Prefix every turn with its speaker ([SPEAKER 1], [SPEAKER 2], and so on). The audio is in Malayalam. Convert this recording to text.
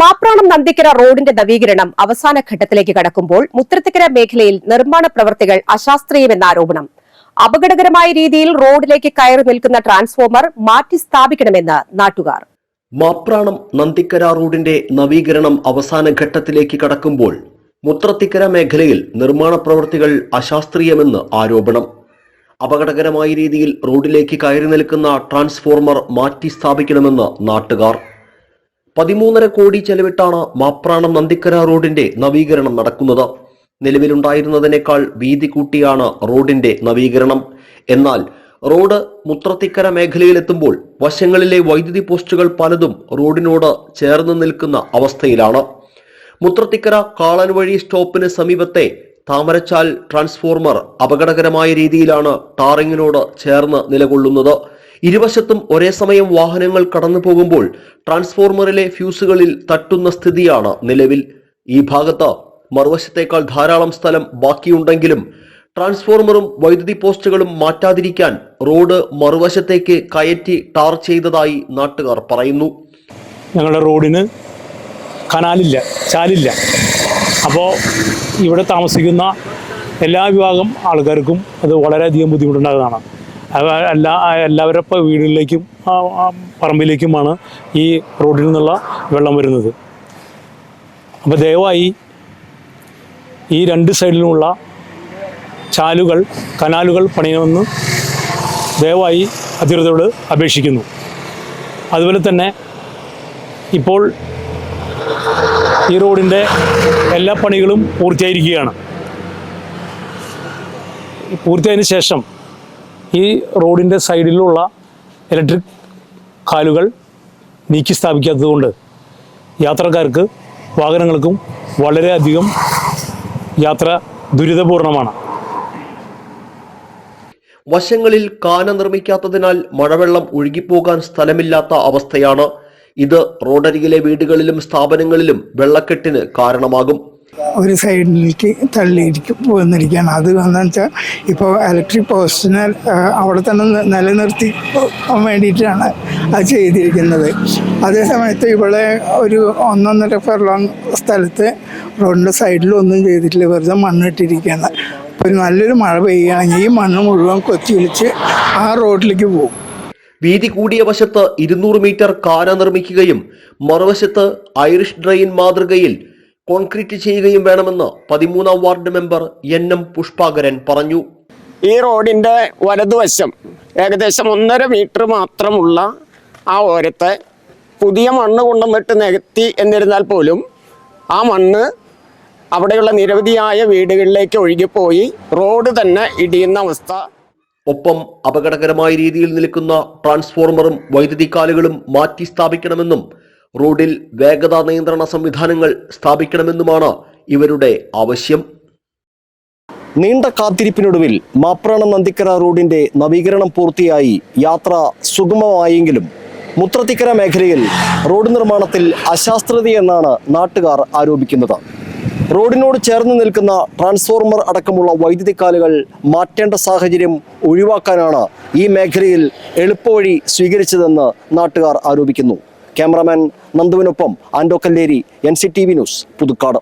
[SPEAKER 1] മാപ്രാണം നന്ദിക്കര റോഡിന്റെ നവീകരണം അവസാന ഘട്ടത്തിലേക്ക് കടക്കുമ്പോൾ മുത്തരത്തിക്കര മേഖലയിൽ നിർമ്മാണ പ്രവർത്തികൾ അശാസ്ത്രീയമെന്ന ആരോപണം. അപകടകരമായ രീതിയിൽ റോഡിലേക്ക് കയറി നിൽക്കുന്ന ട്രാൻസ്ഫോമർ മാറ്റി സ്ഥാപിക്കണമെന്ന് നാട്ടുകാർ.
[SPEAKER 2] മാപ്രാണം നന്ദിക്കര റോഡിന്റെ നവീകരണം അവസാന ഘട്ടത്തിലേക്ക് കടക്കുമ്പോൾ മുത്രത്തിക്കര മേഖലയിൽ നിർമ്മാണ പ്രവൃത്തികൾ അശാസ്ത്രീയമെന്ന് ആരോപണം. അപകടകരമായ രീതിയിൽ റോഡിലേക്ക് കയറി നിൽക്കുന്ന ട്രാൻസ്ഫോർമർ മാറ്റി സ്ഥാപിക്കണമെന്ന് നാട്ടുകാർ. പതിമൂന്നര കോടി ചെലവിട്ടാണ് മാപ്രാണം നന്ദിക്കര റോഡിന്റെ നവീകരണം നടക്കുന്നത്. നിലവിലുണ്ടായിരുന്നതിനേക്കാൾ വീതി കൂട്ടിയാണ് റോഡിന്റെ നവീകരണം. എന്നാൽ റോഡ് മുത്രത്തിക്കര മേഖലയിലെത്തുമ്പോൾ വശങ്ങളിലെ വൈദ്യുതി പോസ്റ്റുകൾ പലതും റോഡിനോട് ചേർന്ന് നിൽക്കുന്ന അവസ്ഥയിലാണ്. മുത്രത്തിക്കര കാളൻ വഴി സ്റ്റോപ്പിന് സമീപത്തെ താമരച്ചാൽ ട്രാൻസ്ഫോർമർ അപകടകരമായ രീതിയിലാണ് ടാറിങ്ങിനോട് ചേർന്ന് നിലകൊള്ളുന്നത്. ഇരുവശത്തും ഒരേ സമയം വാഹനങ്ങൾ കടന്നു പോകുമ്പോൾ ട്രാൻസ്ഫോർമറിലെ ഫ്യൂസുകളിൽ തട്ടുന്ന സ്ഥിതിയാണ് നിലവിൽ. ഈ ഭാഗത്ത് മറുവശത്തേക്കാൾ ധാരാളം സ്ഥലം ബാക്കിയുണ്ടെങ്കിലും ട്രാൻസ്ഫോർമറും വൈദ്യുതി പോസ്റ്റുകളും മാറ്റാതിരിക്കാൻ റോഡ് മറുവശത്തേക്ക് കയറ്റി ടാർ ചെയ്തതായി നാട്ടുകാർ പറയുന്നു.
[SPEAKER 3] ഞങ്ങളുടെ റോഡിന് കനാലില്ല ചാലില്ല. അപ്പോൾ ഇവിടെ താമസിക്കുന്ന എല്ലാ വിഭാഗം ആൾക്കാർക്കും അത് വളരെയധികം ബുദ്ധിമുട്ടുണ്ടാകുന്നതാണ്. എല്ലാ എല്ലാവരുടെ വീടുകളിലേക്കും പറമ്പിലേക്കുമാണ് ഈ റോഡിൽ നിന്നുള്ള വെള്ളം വരുന്നത്. അപ്പോൾ ദയവായി ഈ രണ്ട് സൈഡിലുമുള്ള ചാലുകൾ കനാലുകൾ പണിയണമെന്ന് ദയവായി അധികൃതരോട് അപേക്ഷിക്കുന്നു. അതുപോലെ തന്നെ ഇപ്പോൾ ഈ റോഡിന്റെ എല്ലാ പണികളും പൂർത്തിയായിരിക്കുകയാണ്. പൂർത്തിയായതിനു ശേഷം ഈ റോഡിന്റെ സൈഡിലുള്ള ഇലക്ട്രിക് കാലുകൾ നീക്കി സ്ഥാപിക്കാത്തതുകൊണ്ട് യാത്രക്കാർക്ക് വാഹനങ്ങൾക്കും വളരെയധികം യാത്ര ദുരിതപൂർണമാണ്.
[SPEAKER 2] വശങ്ങളിൽ കാന നിർമ്മിക്കാത്തതിനാൽ മഴവെള്ളം ഒഴുകിപ്പോകാൻ സ്ഥലമില്ലാത്ത അവസ്ഥയാണ്. ഇത് റോഡരികിലെ വീടുകളിലും സ്ഥാപനങ്ങളിലും വെള്ളക്കെട്ടിന് കാരണമാകും.
[SPEAKER 4] ഒരു സൈഡിലേക്ക് തള്ളിയിരിക്കും പോന്നിരിക്കുകയാണ്. അത് എന്താണെന്ന് വെച്ചാൽ ഇപ്പോൾ ഇലക്ട്രിക് പോസ്റ്റിനെ അവിടെ തന്നെ നിലനിർത്തി വേണ്ടിയിട്ടാണ് അത് ചെയ്തിരിക്കുന്നത്. അതേ സമയത്ത് ഇവിടെ ഒരു ഒന്നൊന്നര ഫെർലോങ് സ്ഥലത്ത് റോഡിന്റെ സൈഡിലൊന്നും ചെയ്തിട്ടില്ല. വെറുതെ മണ്ണിട്ടിരിക്കുകയാണ്. ഒരു നല്ലൊരു മഴ പെയ്യുകയാണെങ്കിൽ ഈ മണ്ണ് മുഴുവൻ കൊത്തി ഒലിച്ച് ആ റോഡിലേക്ക് പോകും.
[SPEAKER 2] വീതി കൂടിയ വശത്ത് ഇരുന്നൂറ് മീറ്റർ കാന നിർമ്മിക്കുകയും മറുവശത്ത് ഐറിഷ് ഡ്രെയിൻ മാതൃകയിൽ കോൺക്രീറ്റ് ചെയ്യുകയും വേണമെന്ന് പതിമൂന്നാം ward member N M Pushpakaran പറഞ്ഞു.
[SPEAKER 5] ഈ റോഡിന്റെ വലതുവശം ഏകദേശം ഒന്നര മീറ്റർ മാത്രമുള്ള ആ ഓരത്തെ പുതിയ മണ്ണ് കൊണ്ടുവന്നിട്ട് നികത്തി എന്നിരുന്നാൽ പോലും ആ മണ്ണ് അവിടെയുള്ള നിരവധിയായ വീടുകളിലേക്ക് ഒഴുകിപ്പോയി റോഡ് തന്നെ ഇടിയുന്ന അവസ്ഥ.
[SPEAKER 2] ഒപ്പം അപകടകരമായ രീതിയിൽ നിൽക്കുന്ന ട്രാൻസ്ഫോർമറും വൈദ്യുതി കാലുകളും മാറ്റി സ്ഥാപിക്കണമെന്നും റോഡിൽ വേഗതാ നിയന്ത്രണ സംവിധാനങ്ങൾ സ്ഥാപിക്കണമെന്നുമാണ് ഇവരുടെ ആവശ്യം. നീണ്ട കാത്തിരിപ്പിനൊടുവിൽ മാപ്രാണം നന്ദിക്കര റോഡിന്റെ നവീകരണം പൂർത്തിയായി യാത്ര സുഗമമായെങ്കിലും മുത്രത്തിക്കര മേഖലയിൽ റോഡ് നിർമ്മാണത്തിൽ അശാസ്ത്രതയെന്നാണ് നാട്ടുകാർ ആരോപിക്കുന്നത്. റോഡിനോട് ചേർന്ന് നിൽക്കുന്ന ട്രാൻസ്ഫോർമർ അടക്കമുള്ള വൈദ്യുതി കാലുകൾ മാറ്റേണ്ട സാഹചര്യം ഒഴിവാക്കാനാണ് ഈ മേഖലയിൽ എളുപ്പവഴി സ്വീകരിച്ചതെന്ന് നാട്ടുകാർ ആരോപിക്കുന്നു. Cameraman നന്ദുവിനൊപ്പം Ando Kalleri N C T V news Puthukkad.